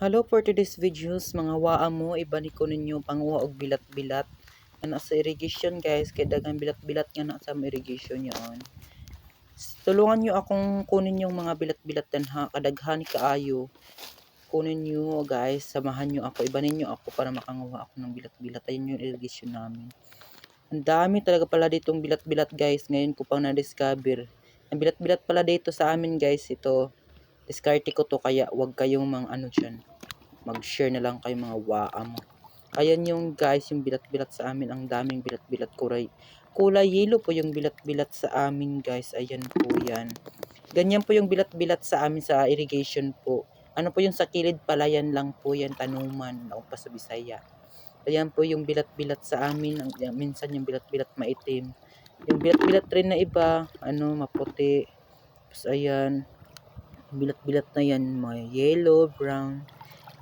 Hello for today's videos, mga waa mo, ibalik ko ninyo panguha og bilat-bilat. Ano sa irrigation guys, kay dagang bilat-bilat nga na sa irrigation yon. Tulungan nyo akong kunin yung mga bilat-bilat ha, kadaghan kaayo. Kunin nyo guys, samahan nyo ako, ibanin nyo ako para makanguha ako ng bilat-bilat. Ayun yung irrigation namin. Ang dami talaga pala ditong bilat-bilat guys, ngayon ko pang na-discover. Ang bilat-bilat pala dito sa amin guys, ito, diskarte ko to kaya wag kayong mga ano dyan mag-share na lang kayo mga waa mo. Ayan yung guys, yung bilat-bilat sa amin. Ang daming bilat-bilat kulay. Kulay yellow po yung bilat-bilat sa amin guys. Ayan po yan. Ganyan po yung bilat-bilat sa amin sa irrigation po. Ano po yung sa kilid palayan lang po yan. Tanuman. Ako pa sa Bisaya. Ayan po yung bilat-bilat sa amin. Yan, minsan yung bilat-bilat maitim. Yung bilat-bilat rin na iba. Ano, maputi. Tapos ayan. Bilat-bilat na yan. Mga yellow, brown.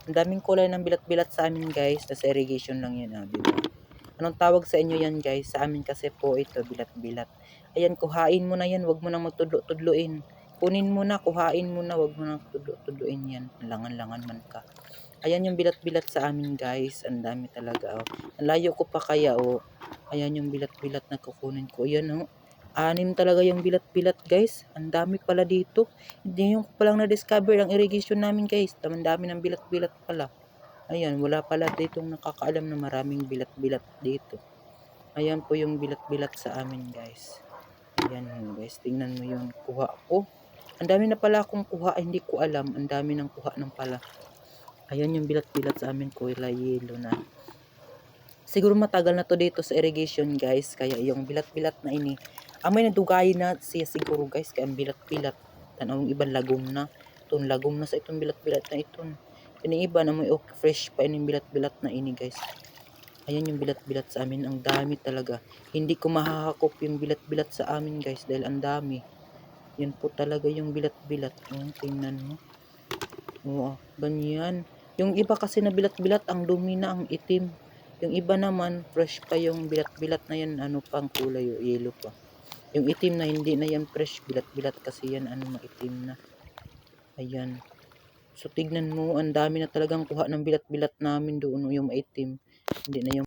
Ang daming kulay ng bilat-bilat sa amin guys. Nasa irrigation lang yan, ah, di ba? Anong tawag sa inyo yan guys? Sa amin kasi po ito, bilat-bilat. Ayan, kuhain mo na yan. Huwag mo nang magtudlo-tudluin. Kunin mo na, kuhain mo na. Huwag mo nang tudlo-tudluin yan. Langan-langan man ka. Ayan yung bilat-bilat sa amin guys. Ang dami talaga. Oh. Ang layo ko pa kaya oh. Ayan yung bilat-bilat na kukunin ko. Ayan oh. Anim talaga yung bilat-bilat guys. Ang dami pala dito. Hindi yung palang na-discover ang irrigation namin guys. Ang dami ng bilat-bilat pala. Ayan, wala pala ditong nakakaalam na maraming bilat-bilat dito. Ayan po yung bilat-bilat sa amin guys. Ayan guys, tingnan mo yung kuha ko. Ang dami na pala akong kuha, hindi ko alam. Ang dami ng kuha ng pala. Ayan yung bilat-bilat sa amin, kulay yellow na. Siguro matagal na to dito sa irrigation guys. Kaya yung bilat-bilat na ini. Amay nadugay na siya siguro guys. Kaya ang bilat-bilat. Tanawang ibang lagom na. Itong lagom na sa itong bilat-bilat na itong. Ini iba na may okay, fresh pa ining bilat-bilat na ini guys. Ayan yung bilat-bilat sa amin. Ang dami talaga. Hindi ko mahahakop yung bilat-bilat sa amin guys. Dahil ang dami. Yan po talaga yung bilat-bilat. Oh, tingnan mo. Oo, ganyan. Yung iba kasi na bilat-bilat, ang dumi na, ang itim. Yung iba naman, fresh pa yung bilat-bilat na yan. Ano pang kulay, o yellow pa. Yung itim na, hindi na yan fresh. Bilat-bilat kasi yan, ano, maitim na. Ayan. So, tignan mo, ang dami na talagang kuha ng bilat-bilat namin doon, yung maitim. Hindi na yung